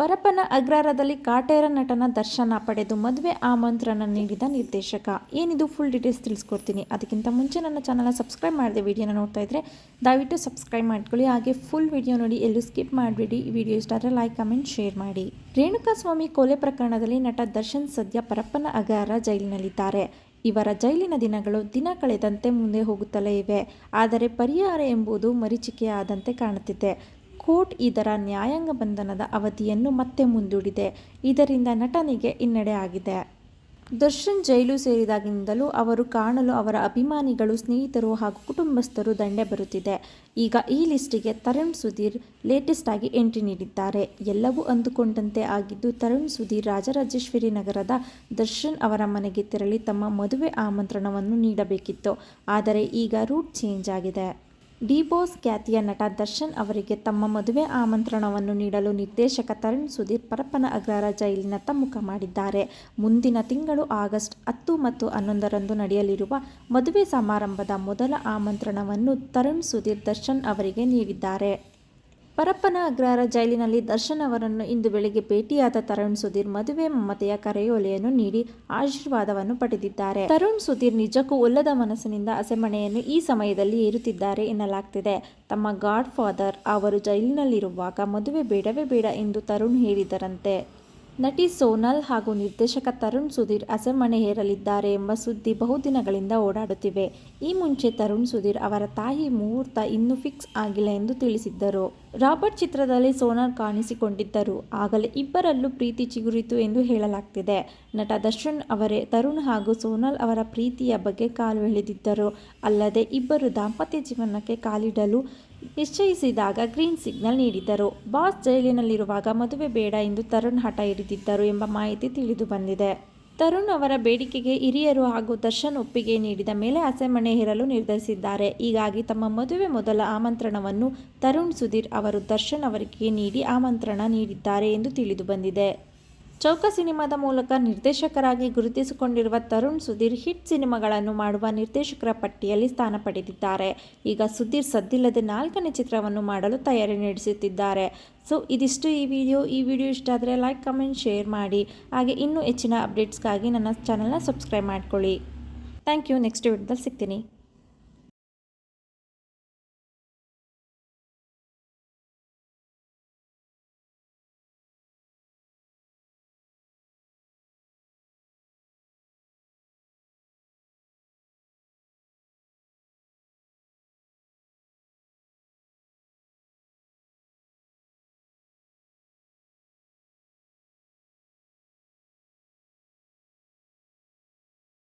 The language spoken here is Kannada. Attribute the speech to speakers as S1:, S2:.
S1: ಪರಪ್ಪನ ಅಗ್ರಾರದಲ್ಲಿ ಕಾಟೇರ ನಟನ ದರ್ಶನ ಪಡೆದು ಮದುವೆ ಆಮಂತ್ರಣ ನೀಡಿದ ನಿರ್ದೇಶಕ. ಏನಿದು ಫುಲ್ ಡೀಟೇಲ್ಸ್ ತಿಳಿಸ್ಕೊಡ್ತೀನಿ. ಅದಕ್ಕಿಂತ ಮುಂಚೆ ನನ್ನ ಚಾನಲ್ನ ಸಬ್ಸ್ಕ್ರೈಬ್ ಮಾಡಿದೆ ವಿಡಿಯೋನ ನೋಡ್ತಾ ಇದ್ದರೆ ದಯವಿಟ್ಟು ಸಬ್ಸ್ಕ್ರೈಬ್ ಮಾಡ್ಕೊಳ್ಳಿ. ಹಾಗೆ ಫುಲ್ ವಿಡಿಯೋ ನೋಡಿ ಎಲ್ಲೂ ಸ್ಕಿಪ್ ಮಾಡಬೇಡಿ. ಈ ವಿಡಿಯೋ ಇಷ್ಟ ಆದರೆ ಲೈಕ್ ಕಮೆಂಟ್ ಶೇರ್ ಮಾಡಿ. ರೇಣುಕಾಸ್ವಾಮಿ ಕೊಲೆ ಪ್ರಕರಣದಲ್ಲಿ ನಟ ದರ್ಶನ್ ಸದ್ಯ ಪರಪ್ಪನ ಅಗಾರ ಜೈಲಿನಲ್ಲಿದ್ದಾರೆ. ಇವರ ಜೈಲಿನ ದಿನಗಳು ದಿನ ಕಳೆದಂತೆ ಮುಂದೆ ಹೋಗುತ್ತಲೇ ಇವೆ. ಆದರೆ ಪರಿಹಾರ ಎಂಬುದು ಮರೀಚಿಕೆಯಾದಂತೆ ಕಾಣುತ್ತಿದೆ. ಕೋರ್ಟ್ ಇದರ ನ್ಯಾಯಾಂಗ ಬಂಧನದ ಅವಧಿಯನ್ನು ಮತ್ತೆ ಮುಂದೂಡಿದೆ. ಇದರಿಂದ ನಟನಿಗೆ ಹಿನ್ನಡೆ ಆಗಿದೆ. ದರ್ಶನ್ ಜೈಲು ಸೇರಿದಾಗಿನಿಂದಲೂ ಅವರು ಕಾಣಲು ಅವರ ಅಭಿಮಾನಿಗಳು, ಸ್ನೇಹಿತರು ಹಾಗೂ ಕುಟುಂಬಸ್ಥರು ದಂಡೆ ಬರುತ್ತಿದೆ. ಈಗ ಈ ಲಿಸ್ಟಿಗೆ ತರುಣ್ ಸುಧೀರ್ ಲೇಟೆಸ್ಟ್ ಆಗಿ ಎಂಟ್ರಿ ನೀಡಿದ್ದಾರೆ. ಎಲ್ಲವೂ ಅಂದುಕೊಂಡಂತೆ ಆಗಿದ್ದು, ತರುಣ್ ಸುಧೀರ್ ರಾಜರಾಜೇಶ್ವರಿ ನಗರದ ದರ್ಶನ್ ಅವರ ಮನೆಗೆ ತೆರಳಿ ತಮ್ಮ ಮದುವೆ ಆಮಂತ್ರಣವನ್ನು ನೀಡಬೇಕಿತ್ತು. ಆದರೆ ಈಗ ರೂಟ್ ಚೇಂಜ್ ಆಗಿದೆ. ಡಿ ಬೋಸ್ ಖ್ಯಾತಿಯ ನಟ ದರ್ಶನ್ ಅವರಿಗೆ ತಮ್ಮ ಮದುವೆ ಆಮಂತ್ರಣವನ್ನು ನೀಡಲು ನಿರ್ದೇಶಕ ತರುಣ್ ಸುಧೀರ್ ಪರಪ್ಪನ ಅಗ್ರಾರ ಜೈಲಿನತ್ತ ಮುಖ ಮಾಡಿದ್ದಾರೆ. ಮುಂದಿನ ತಿಂಗಳು ಆಗಸ್ಟ್ ಹತ್ತು ಮತ್ತು ಹನ್ನೊಂದರಂದು ನಡೆಯಲಿರುವ ಮದುವೆ ಸಮಾರಂಭದ ಮೊದಲ ಆಮಂತ್ರಣವನ್ನು ತರುಣ್ ಸುಧೀರ್ ದರ್ಶನ್ ಅವರಿಗೆ ನೀಡಿದ್ದಾರೆ. ಪರಪ್ಪನ ಅಗ್ರಹಾರ ಜೈಲಿನಲ್ಲಿ ದರ್ಶನ್ ಅವರನ್ನು ಇಂದು ಬೆಳಿಗ್ಗೆ ಭೇಟಿಯಾದ ತರುಣ್ ಸುಧೀರ್ ಮದುವೆ ಮಮತೆಯ ಕರೆಯೊಲೆಯನ್ನು ನೀಡಿ ಆಶೀರ್ವಾದವನ್ನು ಪಡೆದಿದ್ದಾರೆ. ತರುಣ್ ಸುಧೀರ್ ನಿಜಕ್ಕೂ ಒಲ್ಲದ ಮನಸ್ಸಿನಿಂದ ಅಸೆಮಣೆಯನ್ನು ಈ ಸಮಯದಲ್ಲಿ ಏರುತ್ತಿದ್ದಾರೆ ಎನ್ನಲಾಗ್ತಿದೆ. ತಮ್ಮ ಗಾಡ್ ಫಾದರ್ ಅವರು ಜೈಲಿನಲ್ಲಿರುವಾಗ ಮದುವೆ ಬೇಡವೇ ಬೇಡ ಎಂದು ತರುಣ್ ಹೇಳಿದರಂತೆ. ನಟಿ ಸೋನಲ್ ಹಾಗೂ ನಿರ್ದೇಶಕ ತರುಣ್ ಸುಧೀರ್ ಅಸೆಮಣೆ ಹೇರಲಿದ್ದಾರೆ ಎಂಬ ಸುದ್ದಿ ಬಹುದಿನಗಳಿಂದ ಓಡಾಡುತ್ತಿವೆ. ಈ ಮುಂಚೆ ತರುಣ್ ಸುಧೀರ್ ಅವರ ತಾಯಿ ಮುಹೂರ್ತ ಇನ್ನೂ ಫಿಕ್ಸ್ ಆಗಿಲ್ಲ ಎಂದು ತಿಳಿಸಿದ್ದರು. ರಾಬರ್ಟ್ ಚಿತ್ರದಲ್ಲಿ ಸೋನಲ್ ಕಾಣಿಸಿಕೊಂಡಿದ್ದರು. ಆಗಲೇ ಇಬ್ಬರಲ್ಲೂ ಪ್ರೀತಿ ಚಿಗುರಿತು ಎಂದು ಹೇಳಲಾಗ್ತಿದೆ. ನಟ ದರ್ಶನ್ ಅವರೇ ತರುಣ್ ಹಾಗೂ ಸೋನಲ್ ಅವರ ಪ್ರೀತಿಯ ಬಗ್ಗೆ ಕಾಲು ಎಳೆದಿದ್ದರು. ಅಲ್ಲದೆ ಇಬ್ಬರು ದಾಂಪತ್ಯ ಜೀವನಕ್ಕೆ ಕಾಲಿಡಲು ನಿಶ್ಚಯಿಸಿದಾಗ ಗ್ರೀನ್ ಸಿಗ್ನಲ್ ನೀಡಿದ್ದರು. ಬಾಸ್ ಜೈಲಿನಲ್ಲಿರುವಾಗ ಮದುವೆ ಬೇಡ ಎಂದು ತರುಣ್ ಹಠ ಹಿಡಿದಿದ್ದರು ಎಂಬ ಮಾಹಿತಿ ತಿಳಿದು ಬಂದಿದೆ. ತರುಣ್ ಅವರ ಬೇಡಿಕೆಗೆ ಹಿರಿಯರು ಹಾಗೂ ದರ್ಶನ್ ಒಪ್ಪಿಗೆ ನೀಡಿದ ಮೇಲೆ ಹಸೆಮಣೆ ಹೇರಲು ನಿರ್ಧರಿಸಿದ್ದಾರೆ. ಹೀಗಾಗಿ ತಮ್ಮ ಮದುವೆ ಮೊದಲ ಆಮಂತ್ರಣವನ್ನು ತರುಣ್ ಸುಧೀರ್ ಅವರು ದರ್ಶನ್ ಅವರಿಗೆ ನೀಡಿ ಆಮಂತ್ರಣ ನೀಡಿದ್ದಾರೆ ಎಂದು ತಿಳಿದು ಬಂದಿದೆ. ಚೌಕ ಸಿನಿಮಾದ ಮೂಲಕ ನಿರ್ದೇಶಕರಾಗಿ ಗುರುತಿಸಿಕೊಂಡಿರುವ ತರುಣ್ ಸುಧೀರ್ ಹಿಟ್ ಸಿನಿಮಾಗಳನ್ನು ಮಾಡುವ ನಿರ್ದೇಶಕರ ಪಟ್ಟಿಯಲ್ಲಿ ಸ್ಥಾನ ಪಡೆದಿದ್ದಾರೆ. ಈಗ ಸುಧೀರ್ ಸದ್ದಿಲ್ಲದೆ ನಾಲ್ಕನೇ ಚಿತ್ರವನ್ನು ಮಾಡಲು ತಯಾರಿ ನಡೆಸುತ್ತಿದ್ದಾರೆ. ಸೊ ಇದಿಷ್ಟು ಈ ವಿಡಿಯೋ. ಈ ವಿಡಿಯೋ ಇಷ್ಟ ಆದರೆ ಲೈಕ್ ಕಮೆಂಟ್ ಶೇರ್ ಮಾಡಿ. ಹಾಗೆ ಇನ್ನೂ ಹೆಚ್ಚಿನ ಅಪ್ಡೇಟ್ಸ್ಗಾಗಿ ನನ್ನ ಚಾನಲ್ನ ಸಬ್ಸ್ಕ್ರೈಬ್ ಮಾಡ್ಕೊಳ್ಳಿ. ಥ್ಯಾಂಕ್ ಯು ನೆಕ್ಸ್ಟ್ ವಿಡಿಯೋದಲ್ಲಿ ಸಿಗ್ತೀನಿ.